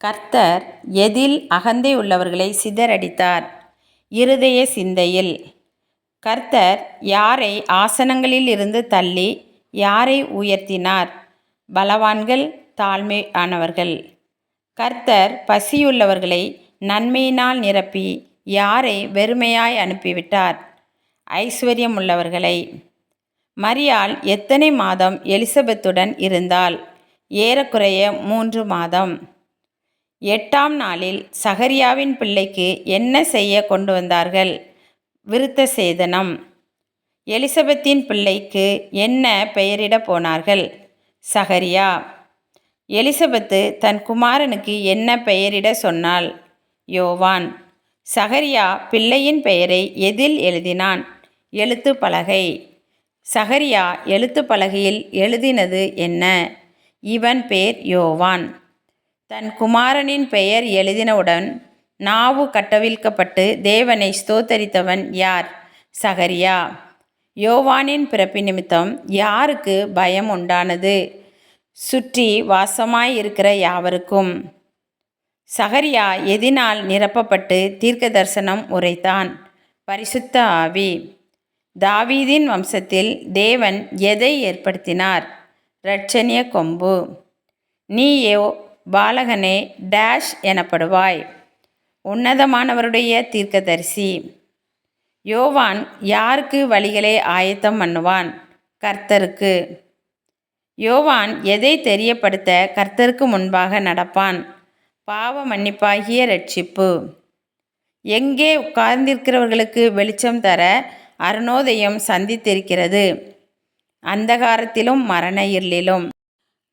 கர்த்தர் எதில் அகந்தை உள்ளவர்களை சிதறடித்தார். இருதய சிந்தையில். கர்த்தர் யாரை ஆசனங்களில் இருந்து தள்ளி யாரை உயர்த்தினார்? பலவான்கள் தாழ்மையானவர்கள். கர்த்தர் பசியுள்ளவர்களை நன்மையினால் நிரப்பி யாரை வெறுமையாய் அனுப்பிவிட்டார்? ஐஸ்வர்யம் உள்ளவர்களை மரியாள் எத்தனை மாதம் எலிசபெத்துடன் இருந்தால் ஏறக்குறைய மூன்று மாதம். எட்டாம் நாளில் சகரியாவின் பிள்ளைக்கு என்ன செய்ய கொண்டு வந்தார்கள்? விருத்த சேதனம். எலிசபெத்தின் பிள்ளைக்கு என்ன பெயரிடப் போனார்கள்? சகரியா. எலிசபெத்து தன் குமாரனுக்கு என்ன பெயரிட சொன்னாள்? யோவான். சகரியா பிள்ளையின் பெயரை எதில் எழுதினான்? எழுத்து பலகை. சகரியா எழுத்து பலகையில் எழுதினது என்ன? இவன் பேர் யோவான். தன் குமாரனின் பெயர் எழுதினவுடன் நாவு கட்டவிழ்க்கப்பட்டு தேவனை ஸ்தோத்தரித்தவன் யார்? சகரியா. யோவானின் பிறப்பு நிமித்தம் யாருக்கு பயம் உண்டானது? சுற்றி வாசமாயிருக்கிற யாவருக்கும்? சகரியா எதினால் நிரப்பப்பட்டு தீர்க்க தரிசனம் உரைத்தான். பரிசுத்த ஆவி. தாவீதின் வம்சத்தில் தேவன் எதை ஏற்படுத்தினார்? இரட்சணிய கொம்பு. நீயோ பாலகனே டேஷ் எனப்படுவாய். உன்னதமானவருடைய தீர்க்கதரிசி. யோவான் யாருக்கு வழிகளை ஆயத்தம் பண்ணுவான்? கர்த்தருக்கு. யோவான் எதை தெரியப்படுத்த கர்த்தருக்கு முன்பாக நடப்பான்? பாவ மன்னிப்பாகிய ரட்சிப்பு எங்கே உட்கார்ந்திருக்கிறவர்களுக்கு வெளிச்சம் தர அருணோதயம் சந்தித்திருக்கிறது? அந்தகாரத்திலும் மரண இருளிலும்.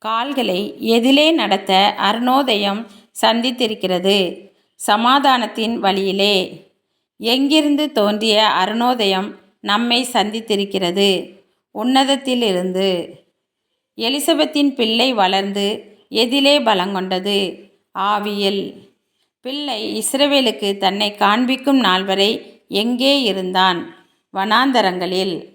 கால்களை எதிலே நடத்த அருணோதயம் சந்தித்திருக்கிறது. சமாதானத்தின் வழியிலே. எங்கிருந்து தோன்றிய அருணோதயம் நம்மை சந்தித்திருக்கிறது? உன்னதத்திலிருந்து. எலிசபெத்தின் பிள்ளை வளர்ந்து எதிலே பலங்கொண்டது ஆவியில். பிள்ளை இஸ்ரவேலுக்கு தன்னை காண்பிக்கும் நாள் வரை எங்கே இருந்தான்? வனாந்தரங்களில்.